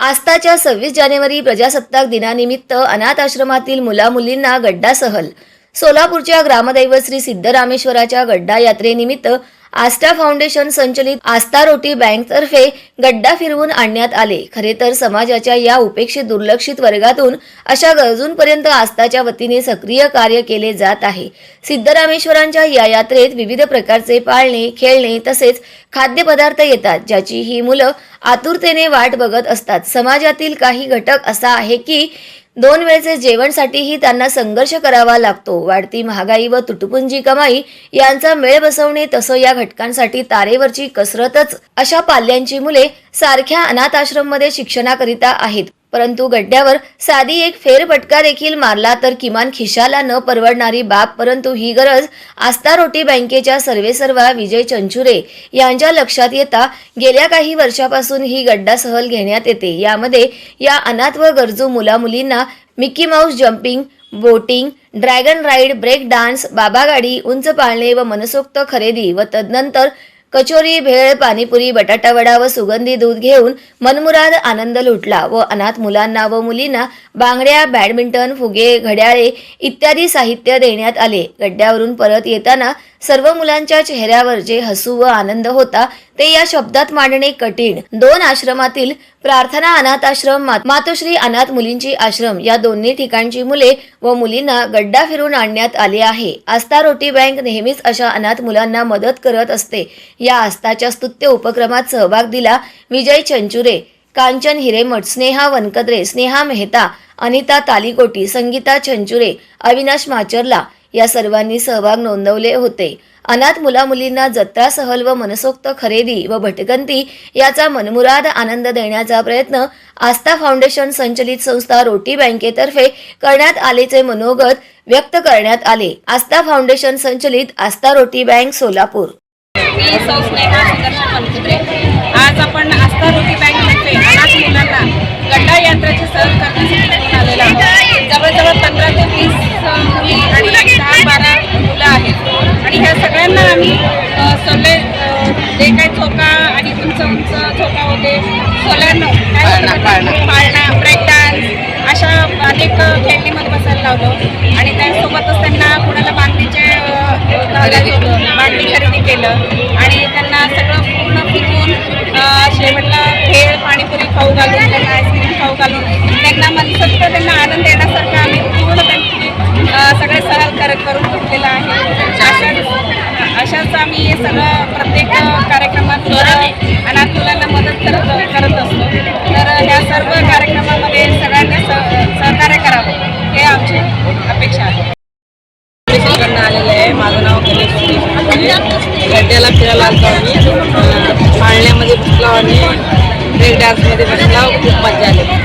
आस्ताच्या सव्वीस जानेवारी प्रजासत्ताक दिनानिमित्त अनाथ आश्रमातील मुलामुलींना गड्डा सहल. सोलापूरच्या ग्रामदैवत श्री सिद्धरामेश्वराच्या गड्डा यात्रेनिमित्त आस्था फाउंडेशन संचलित आस्था रोटी बँक तर्फे गड्डा फिरवून आणण्यात आले. खरे तर समाजाच्या या उपेक्षित दुर्लक्षित वर्गातून अशा गरजूंपर्यंत आस्थाच्या वतीने सक्रिय कार्य केले जात आहे. सिद्धरामेश्वरांच्या या यात्रेत विविध प्रकारचे पाळणे खेळणे तसेच खाद्यपदार्थ येतात ज्याची ही मुलं आतुरतेने वाट बघत असतात. समाजातील काही घटक असा आहे की दोन वेळचे जेवणसाठीही त्यांना संघर्ष करावा लागतो. वाढती महागाई व तुटपुंजी कमाई यांचा मेळ बसवणे तसं या घटकांसाठी तारेवरची कसरतच अशा पाल्यांची मुले सारख्या अनाथाश्रममध्ये शिक्षणाकरिता आहेत. परंतु गड्ड्यावर साधी एक फेरफटका देखील मारला तर किमान खिशाला न परवडणारी बाब परंतु ही गरज आस्था रोटी बँकेच्या सर्वेसर्वा विजय चंचुरे यांच्या लक्षात येता गेल्या काही वर्षापासून ही गड्डा सहल घेण्यात येते. यामध्ये या अनाथ व गरजू मुलामुलींना Mickey Mouse jumping boating dragon ride break dance बाबा गाडी उंच पाळणे व मनसोक्त खरेदी व तदनंतर कचोरी भेळ पाणीपुरी बटाटावडा व सुगंधी दूध घेऊन मनमुराद आनंद लुटला व अनाथ मुलांना व मुलींना बांगड्या बॅडमिंटन फुगे घड्याळे इत्यादी साहित्य देण्यात आले. गड्ड्यावरून परत येताना सर्व मुलांच्या चेहऱ्यावर जे हसू व आनंद होता ते या शब्दात मांडणे कठीण. दोन आश्रमातील प्रार्थना अनाथ आश्रम मातोश्री अनाथ मुलींची आश्रम या दोन्ही ठिकाणची मुले व मुलींना गड्डा फिरून आणण्यात आले आहे. आस्था रोटी बँक नेहमीच अशा अनाथ मुलांना मदत करत असते. या आस्थाच्या स्तुत्य उपक्रमात सहभाग दिला विजय चंचुरे कांचन हिरेमठ स्नेहा वनकद्रे स्नेहा मेहता अनिता तालिकोटी संगीता चंचुरे अविनाश माचरला या सर्वांनी सहभाग नोंदवले होते. अनाथ मुलामुलींना जत्रा सहल व मनसोक्त खरेदी व भटकंती याचा मनमुराद आनंद देण्याचा प्रयत्न आस्था फाउंडेशन संचलित संस्था रोटी बँकेतर्फे करण्यात आल्याचे मनोगत व्यक्त करण्यात आले. आस्था फाउंडेशन संचलित आस्था रोटी बँक सोलापूर. मी सौ स्नेहा सुदर्शन वनकुत्रे आज आपण आस्था रोटी बँकतर्फे अनाथ मुलांना गड्डा यात्रेची सहल करण्यासाठी घेऊन आलेला आहोत. जवळजवळ पंधरा ते वीस मुली आणि दहा बारा मुलं आहेत. आणि ह्या सगळ्यांना आम्ही सोले जे काही झोका आणि उंच उंच झोका होते सोल्यांना काय? पाळणा ब्रेक डान्स अशा अनेक खेळणीमध्ये बसायला लावलं. आणि त्यासोबतच त्यांना अ, घालायचं खरेदी केलं आणि त्यांना सगळं पूर्ण फिरून शेवटला खेळ पाणीपुरी खाऊ घालून त्यांना आईस्क्रीम खाऊ घालून त्यांना मनसोक्त त्यांना आनंद देण्यासारखं आम्ही पूर्ण त्यांची सगळे सहल करत करून घेतलेलं आहे. अशाच अशाच आम्ही हे सगळं प्रत्येक कार्यक्रमात अनाथ मुलांना मदत करत करत असतो तर ह्या सर्व कार्यक्रमामध्ये सगळ्यांनी सह सहकार्य करावं हे आमची अपेक्षा आहे. सुरेश फिरायला आलो आम्ही. पाळण्यामध्ये बसलो आणि ब्रेक डान्समध्ये बसला. खूप मजा आली.